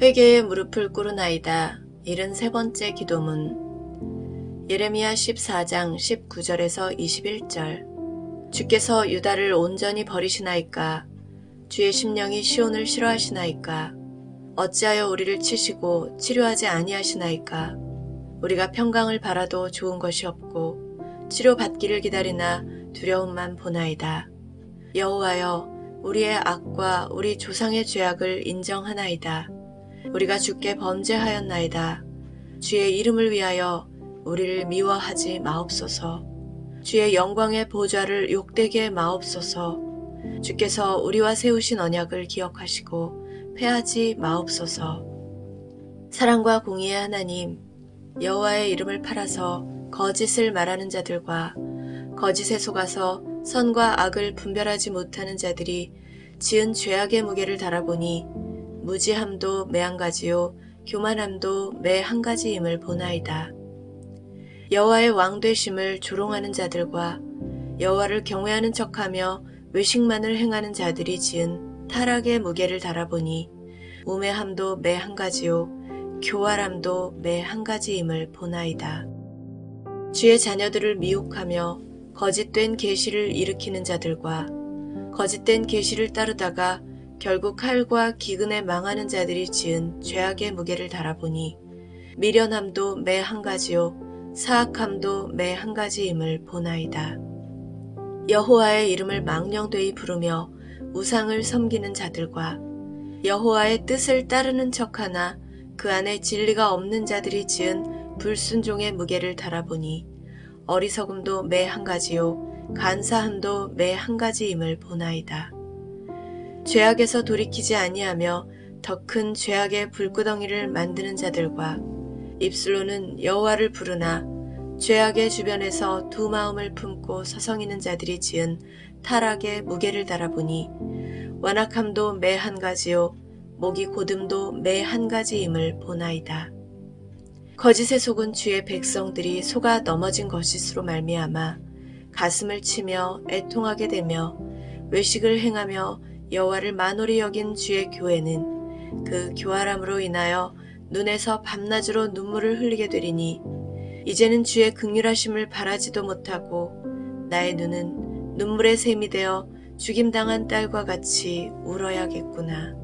회개의 무릎을 꿇으나이다. 73번째 기도문 예레미야 14장 19절에서 21절 주께서 유다를 온전히 버리시나이까 주의 심령이 시온을 싫어하시나이까 어찌하여 우리를 치시고 치료하지 아니하시나이까 우리가 평강을 바라도 좋은 것이 없고 치료받기를 기다리나 두려움만 보나이다. 여호와여 우리의 악과 우리 조상의 죄악을 인정하나이다. 우리가 주께 범죄하였나이다. 주의 이름을 위하여 우리를 미워하지 마옵소서. 주의 영광의 보좌를 욕되게 마옵소서. 주께서 우리와 세우신 언약을 기억하시고 패하지 마옵소서. 사랑과 공의의 하나님, 여호와의 이름을 팔아서 거짓을 말하는 자들과 거짓에 속아서 선과 악을 분별하지 못하는 자들이 지은 죄악의 무게를 달아보니 무지함도 매한 가지요 교만함도 매 한 가지임을 보나이다. 여호와의 왕 되심을 조롱하는 자들과 여호와를 경외하는 척하며 외식만을 행하는 자들이 지은 타락의 무게를 달아보니 우매함도 매 한 가지요 교활함도 매 한 가지임을 보나이다. 주의 자녀들을 미혹하며 거짓된 계시를 일으키는 자들과 거짓된 계시를 따르다가 결국 칼과 기근에 망하는 자들이 지은 죄악의 무게를 달아보니 미련함도 매 한 가지요 사악함도 매 한 가지임을 보나이다. 여호와의 이름을 망령되이 부르며 우상을 섬기는 자들과 여호와의 뜻을 따르는 척하나 그 안에 진리가 없는 자들이 지은 불순종의 무게를 달아보니 어리석음도 매 한 가지요 간사함도 매 한 가지임을 보나이다. 죄악에서 돌이키지 아니하며 더 큰 죄악의 불구덩이를 만드는 자들과 입술로는 여호와를 부르나 죄악의 주변에서 두 마음을 품고 서성이는 자들이 지은 타락의 무게를 달아보니 완악함도 매 한 가지요 목이 고듬도 매 한 가지임을 보나이다. 거짓에 속은 주의 백성들이 속아 넘어진 것이스로 말미암아 가슴을 치며 애통하게 되며 외식을 행하며 여호와를 만홀히 여긴 주의 교회는 그 교활함으로 인하여 눈에서 밤낮으로 눈물을 흘리게 되리니 이제는 주의 극률하심을 바라지도 못하고 나의 눈은 눈물의 샘이 되어 죽임당한 딸과 같이 울어야겠구나.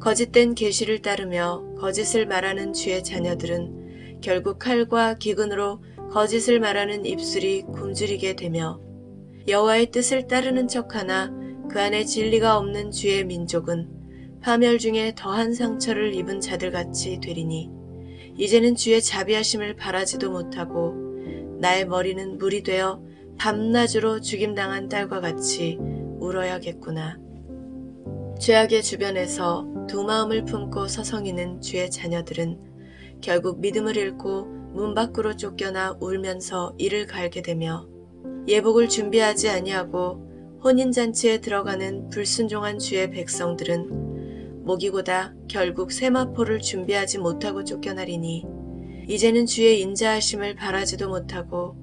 거짓된 계시를 따르며 거짓을 말하는 주의 자녀들은 결국 칼과 기근으로 거짓을 말하는 입술이 굶주리게 되며 여호와의 뜻을 따르는 척하나 그 안에 진리가 없는 주의 민족은 파멸 중에 더한 상처를 입은 자들같이 되리니 이제는 주의 자비하심을 바라지도 못하고 나의 머리는 물이 되어 밤낮으로 죽임당한 딸과 같이 울어야겠구나. 죄악의 주변에서 두 마음을 품고 서성이는 주의 자녀들은 결국 믿음을 잃고 문 밖으로 쫓겨나 울면서 이를 갈게 되며 예복을 준비하지 아니하고 혼인잔치에 들어가는 불순종한 주의 백성들은 목이고다 결국 세마포를 준비하지 못하고 쫓겨나리니 이제는 주의 인자하심을 바라지도 못하고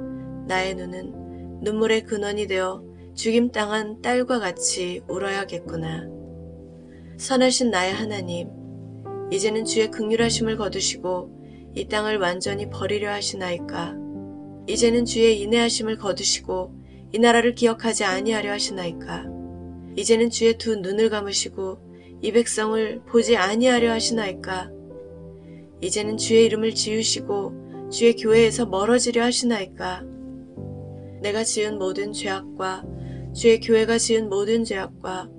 나의 눈은 눈물의 근원이 되어 죽임당한 딸과 같이 울어야겠구나. 선하신 나의 하나님, 이제는 주의 극률하심을 거두시고 이 땅을 완전히 버리려 하시나이까. 이제는 주의 인내하심을 거두시고 이 나라를 기억하지 아니하려 하시나이까. 이제는 주의 두 눈을 감으시고 이 백성을 보지 아니하려 하시나이까. 이제는 주의 이름을 지우시고 주의 교회에서 멀어지려 하시나이까. 내가 지은 모든 죄악과 주의 교회가 지은 모든 죄악과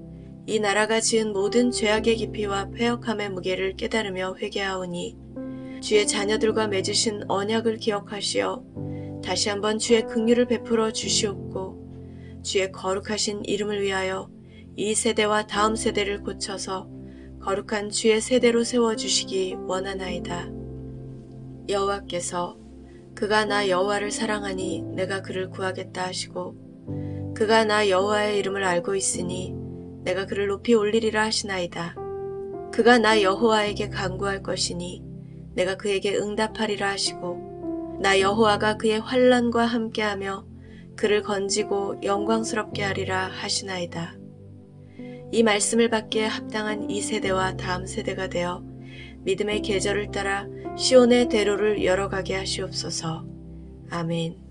이 나라가 지은 모든 죄악의 깊이와 폐역함의 무게를 깨달으며 회개하오니 주의 자녀들과 맺으신 언약을 기억하시어 다시 한번 주의 긍휼을 베풀어 주시옵고 주의 거룩하신 이름을 위하여 이 세대와 다음 세대를 고쳐서 거룩한 주의 세대로 세워 주시기 원하나이다. 여호와께서 그가 나 여호와를 사랑하니 내가 그를 구하겠다 하시고 그가 나 여호와의 이름을 알고 있으니 내가 그를 높이 올리리라 하시나이다. 그가 나 여호와에게 간구할 것이니 내가 그에게 응답하리라 하시고 나 여호와가 그의 환란과 함께하며 그를 건지고 영광스럽게 하리라 하시나이다. 이 말씀을 받기에 합당한 이 세대와 다음 세대가 되어 믿음의 계절을 따라 시온의 대로를 열어가게 하시옵소서. 아멘.